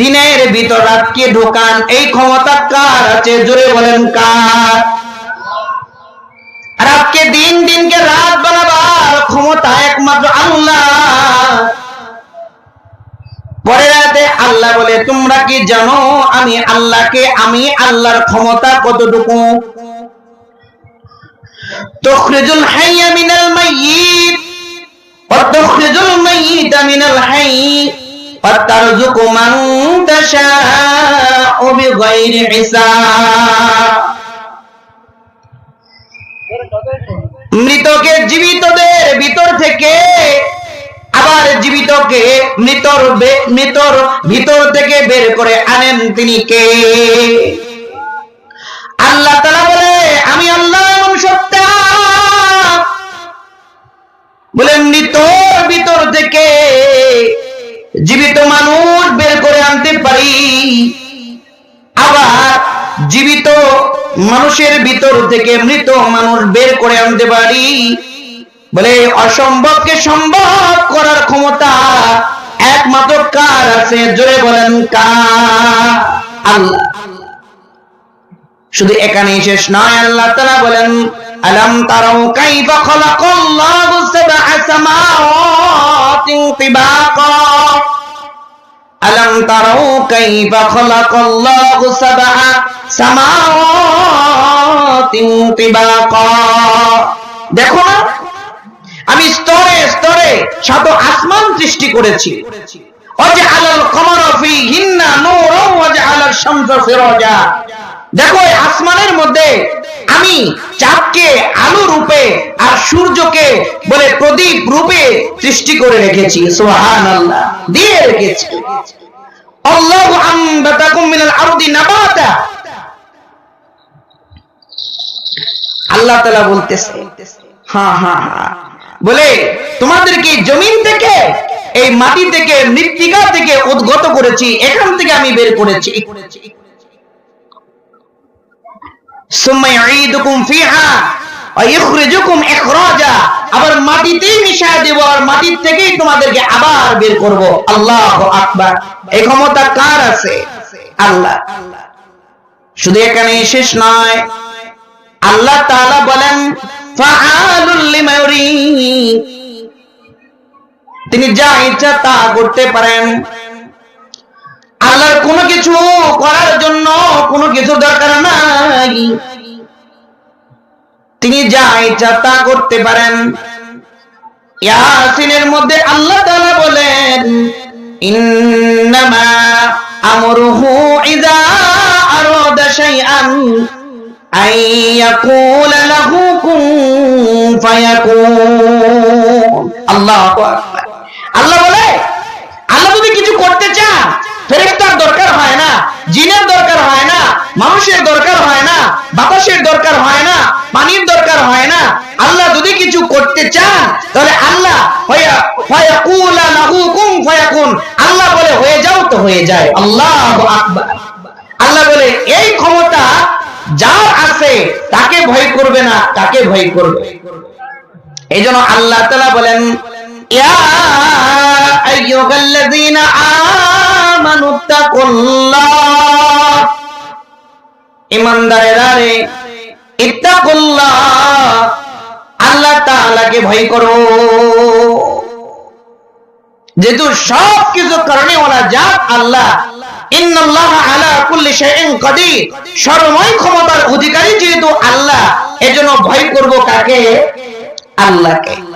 দিনের ভিতর রাতকে ঢোকান। এই ক্ষমতা কার আছে? জোরে বলেন কার? রাতকে দিন দিনকে রাত বানাবার ক্ষমতা একমাত্র আল্লাহ। পরে রাতে আল্লাহ বলে, তোমরা কি জানো আমি আল্লাহকে? আমি আল্লাহর ক্ষমতা কতটুকু? তুখরিজুল হাইয়া মিনাল মাইয়িত। তুখরিজুল মাইয়িতা মৃতকে জীবিতদের ভিতর থেকে, আবার জীবিতকে মৃতর মৃতর ভিতর থেকে বের করে আনেন তিনি কে? আল্লাহ তালা বলে, আমি আল্লাহ এমন বলে মৃতর ভিতর থেকে জীবিত মানুষ বের করে আনতে পারি। আবার জীবিত মানুষের ভিতর থেকে মৃত মানুষ বের করে আনতে পারি। বলে অসম্ভবকে সম্ভব করার ক্ষমতা একমাত্র কার আছে? জোরে বলেন, কার? আল্লাহ। শুধু এখানেই শেষ নয়, আল্লাহ তাআলা বলেন আলাম তারাও কাইফা খালাকাল্লাহু সাবআ সামাওয়াতিন তিবাকা। আলাম তারাও কাইফা খালাকাল্লাহু সাবআ সামাওয়াতিন তিবাকা। দেখো না, আমি স্তরে স্তরে সাত আসমান সৃষ্টি করেছি। দেখো আসমানের মধ্যে আমি চাঁদকে আলো রূপে আর সূর্যকে বলে প্রদীপ রূপে সৃষ্টি করে রেখেছি। সুবহানাল্লাহ। দিয়ে রেখেছি। আল্লাহু আল্লাহ বলতেছে হ্যাঁ হ্যাঁ হ্যাঁ বলে জমিন থেকে, এই মাটি থেকে, মৃত্তিকা থেকে উদ্গত করেছি, এখান থেকে আমি বের করেছি। আবার মাটিতেই মিশায় দেব, আর মাটির থেকেই তোমাদেরকে আবার বের করব। আল্লাহু আকবার। ক্ষমতা কার আছে? আল্লাহ। শুধু এখানে শেষ নয়, আল্লাহ তাআলা বলেন তিনি যা ইচ্ছা তা করতে পারেন। কোনো কিছু করার জন্য কোনো কিছু দরকার নাই। তিনি যা ইচ্ছা তা করতে পারেন। ইয়াসিনের মধ্যে আল্লাহ তাআলা বলেন, ইন্নামা আমরুহু ইযা আরাদা শাইআন আন ইয়াকুলা লাহু কুন ফায়াকুন। আল্লাহু আকবার আল্লাহ বলে আল্লাহ যদি কিছু করতে চান ফেরেশতার দরকার হয় না জিনের দরকার হয় না মানুষের দরকার হয় না, বাতাসের দরকার হয় না, পানির দরকার হয় না। আল্লাহ যদি কিছু করতে চান, তাহলে আল্লাহ আল্লাহ বলে, হয়ে যাও তো, হয়ে যায়। আল্লাহু আল্লাহ বলে, এই ক্ষমতা যার আছে, তাকে ভয় করবে না, তাকে ভয় করবে। এই জন্য আল্লাহ তালা বলেন, ইয়া আমানুত্তাকুল্লাহ যেহেতু সব কিছু কারণে ওরা জাত আল্লাহ কুল্লি সর্বময় ক্ষমতার অধিকারী যেহেতু আল্লাহ, এজন্য ভয় করব কাকে? আল্লাহকে।